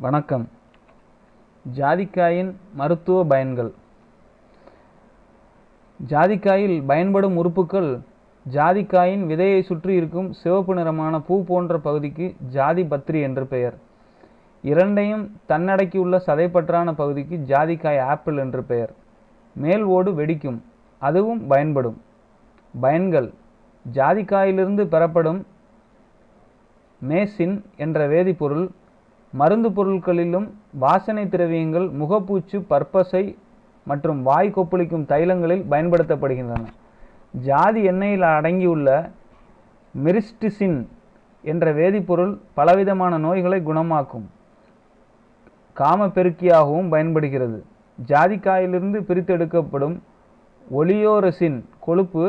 வணக்கம். ஜாதிக்காயின் மருத்துவ பயன்கள். ஜாதிக்காயில் பயன்படும் உறுப்புக்கள் ஜாதிக்காயின் விதையை சுற்றி இருக்கும் சிவப்பு நிறமான பூ போன்ற பகுதிக்கு ஜாதி பத்திரி என்று பெயர். இரண்டையும் தன்னடக்கியுள்ள சதைப்பற்றான பகுதிக்கு ஜாதிக்காய் ஆப்பிள் என்று பெயர். மேல் ஓடு வெடிக்கும் அதுவும் பயன்படும். பயன்கள் ஜாதிக்காயிலிருந்து பெறப்படும் மேசின் என்ற வேதிப்பொருள் மருந்து பொருட்களிலும் வாசனை திரவியங்கள் முகப்பூச்சு பற்பசை மற்றும் வாய் கொப்பளிக்கும் தைலங்களில் பயன்படுத்தப்படுகின்றன. ஜாதி எண்ணெயில் அடங்கியுள்ள மிரிஸ்டிசின் என்ற வேதிப்பொருள் பலவிதமான நோய்களை குணமாக்கும் காமப்பெருக்கியாகவும் பயன்படுகிறது. ஜாதிக்காயிலிருந்து பிரித்தெடுக்கப்படும் ஒலியோரசின் கொழுப்பு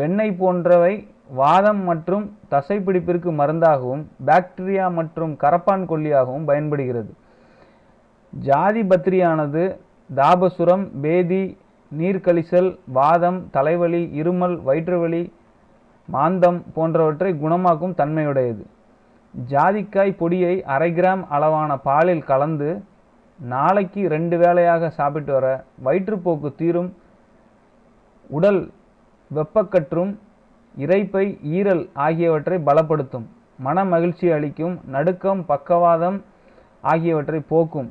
வெண்ணெய் போன்றவை வாதம் மற்றும் தசைப்பிடிப்பிற்கு மருந்தாகவும் பாக்டீரியா மற்றும் கரப்பான் கொல்லியாகவும் பயன்படுகிறது. ஜாதி பத்திரியானது தாபசுரம் பேதி நீர்க்கழிசல் வாதம் தலைவலி இருமல் வயிற்றுவலி மாந்தம் போன்றவற்றை குணமாக்கும் தன்மையுடையது. ஜாதிக்காய் பொடியை அரை கிராம் அளவான பாலில் கலந்து நாளைக்கு ரெண்டு வேளையாக சாப்பிட்டு வர வயிற்றுப்போக்கு தீரும் உடல் வெப்பக்கற்றும் இரைப்பை ஈரல் ஆகியவற்றை பலப்படுத்தும். மன மகிழ்ச்சி அளிக்கும் நடுக்கம் பக்கவாதம் ஆகியவற்றை போக்கும்.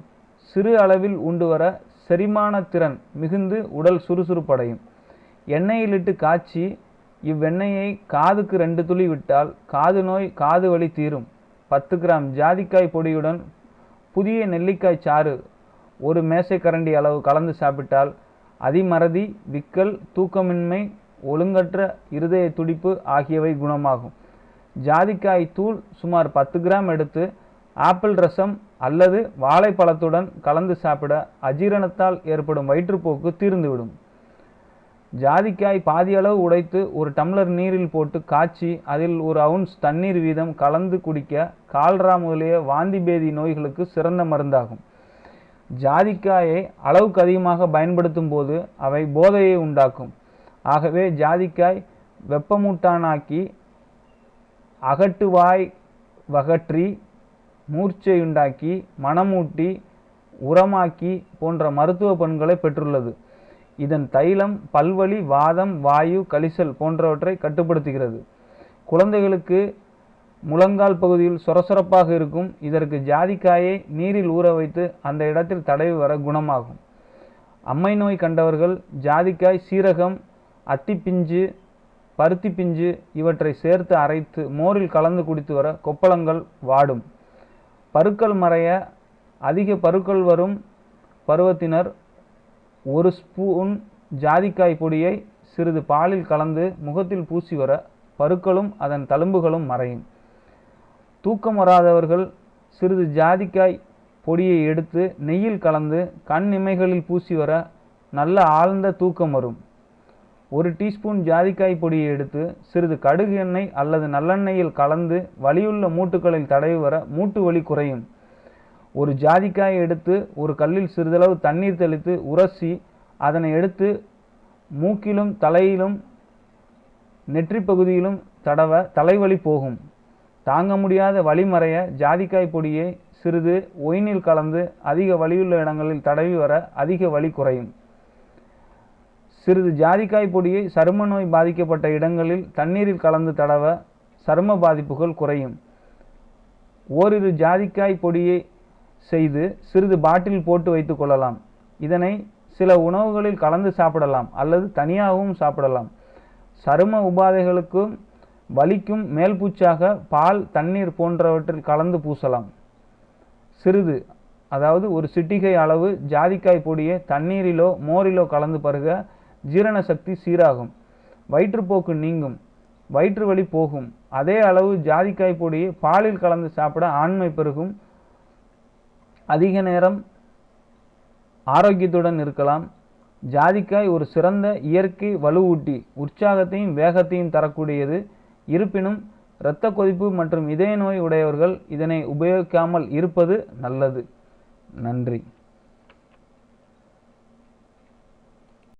சிறு அளவில் உண்டு வர செரிமான திறன் மிகுந்து உடல் சுறுசுறுப்படையும். எண்ணெயிலிட்டு காய்ச்சி இவ்வெண்ணெயை காதுக்கு ரெண்டு துளி விட்டால் காது நோய் காது வலி தீரும். பத்து கிராம் ஜாதிக்காய் பொடியுடன் புதிய நெல்லிக்காய் சாறு ஒரு மேசைக்கரண்டி அளவு கலந்து சாப்பிட்டால் அதிமறதி விக்கல் தூக்கமின்மை ஒழுங்கற்ற இருதய துடிப்பு ஆகியவை குணமாகும். ஜாதிக்காய் தூள் சுமார் பத்து கிராம் எடுத்து ஆப்பிள் ரசம் அல்லது வாழைப்பழத்துடன் கலந்து சாப்பிட அஜீரணத்தால் ஏற்படும் வயிற்றுப்போக்கு தீர்ந்துவிடும். ஜாதிக்காய் பாதியளவு உடைத்து ஒரு டம்ளர் நீரில் போட்டு காய்ச்சி அதில் ஒரு அவுன்ஸ் தண்ணீர் வீதம் கலந்து குடிக்க கால்ரா முதலிய வாந்தி பேதி நோய்களுக்கு சிறந்த மருந்தாகும். ஜாதிக்காயை அளவுக்கு அதிகமாக பயன்படுத்தும் போது அவை போதையை உண்டாக்கும். ஆகவே ஜாதிக்காய் வெப்பமூட்டானாக்கி அகட்டுவாய் வகற்றி மூர்ச்சையுண்டாக்கி மனமூட்டி உரமாக்கி போன்ற மருத்துவ பண்களை பெற்றுள்ளது. இதன் தைலம் பல்வழி வாதம் வாயு கலிசல் போன்றவற்றை கட்டுப்படுத்துகிறது. குழந்தைகளுக்கு முழங்கால் பகுதியில் சொரசொரப்பாக இருக்கும் இதற்கு ஜாதிக்காயை நீரில் ஊற வைத்து அந்த இடத்தில் தடவி வர குணமாகும். அம்மை நோய் கண்டவர்கள் ஜாதிக்காய் சீரகம் அத்திப்பிஞ்சு பருத்தி பிஞ்சு இவற்றை சேர்த்து அரைத்து மோரில் கலந்து குடித்து வர கொப்பளங்கள் வாடும். பருக்கள் மறைய அதிக பருக்கள் வரும் பருவத்தினர் ஒரு ஸ்பூன் ஜாதிக்காய் பொடியை சிறிது பாலில் கலந்து முகத்தில் பூசி வர பருக்களும் அதன் தழும்புகளும் மறையும். தூக்கம் வராதவர்கள் சிறிது ஜாதிக்காய் பொடியை எடுத்து நெய்யில் கலந்து கண் இமைகளில் பூசி வர நல்ல ஆழ்ந்த தூக்கம் வரும். ஒரு டீஸ்பூன் ஜாதிக்காய் பொடியை எடுத்து சிறிது கடுகு எண்ணெய் அல்லது நல்லெண்ணெயில் கலந்து வலியுள்ள மூட்டுகளில் தடவி வர மூட்டு வலி குறையும். ஒரு ஜாதிக்காயை எடுத்து ஒரு கல்லில் சிறிதளவு தண்ணீர் தெளித்து உரசி அதனை எடுத்து மூக்கிலும் தலையிலும் நெற்றி பகுதியிலும் தடவ தலைவலி போகும். தாங்க முடியாத வழிமறைய ஜாதிக்காய் பொடியை சிறிது ஒயினில் கலந்து அதிக வலியுள்ள இடங்களில் தடவி வர அதிக வலி குறையும். சிறிது ஜாதிக்காய் பொடியை சரும நோய் பாதிக்கப்பட்ட இடங்களில் தண்ணீரில் கலந்து தடவ சரும பாதிப்புகள் குறையும். ஓரிரு ஜாதிக்காய் பொடியை செய்து சிறிது பாட்டில் போட்டு வைத்துக் கொள்ளலாம். இதனை சில உணவுகளில் கலந்து சாப்பிடலாம் அல்லது தனியாகவும் சாப்பிடலாம். சரும உபாதைகளுக்கும் வலிக்கும் மேல்பூச்சாக பால் தண்ணீர் போன்றவற்றில் கலந்து பூசலாம். சிறிது அதாவது ஒரு சிட்டிகை அளவு ஜாதிக்காய் பொடியை தண்ணீரிலோ மோரிலோ கலந்து பருக ஜீரண சக்தி சீராகும். வயிற்றுப்போக்கு நீங்கும். வயிற்று வலி போகும். அதே அளவு ஜாதிக்காய் பொடியை பாலில் கலந்து சாப்பிட ஆண்மை பெருகும். அதிக நேரம் ஆரோக்கியத்துடன் இருக்கலாம். ஜாதிக்காய் ஒரு சிறந்த இயற்கை வலுவூட்டி உற்சாகத்தையும் வேகத்தையும் தரக்கூடியது. இருப்பினும் இரத்த கொதிப்பு மற்றும் இதய நோய் உடையவர்கள் இதனை உபயோகிக்காமல் இருப்பது நல்லது. நன்றி.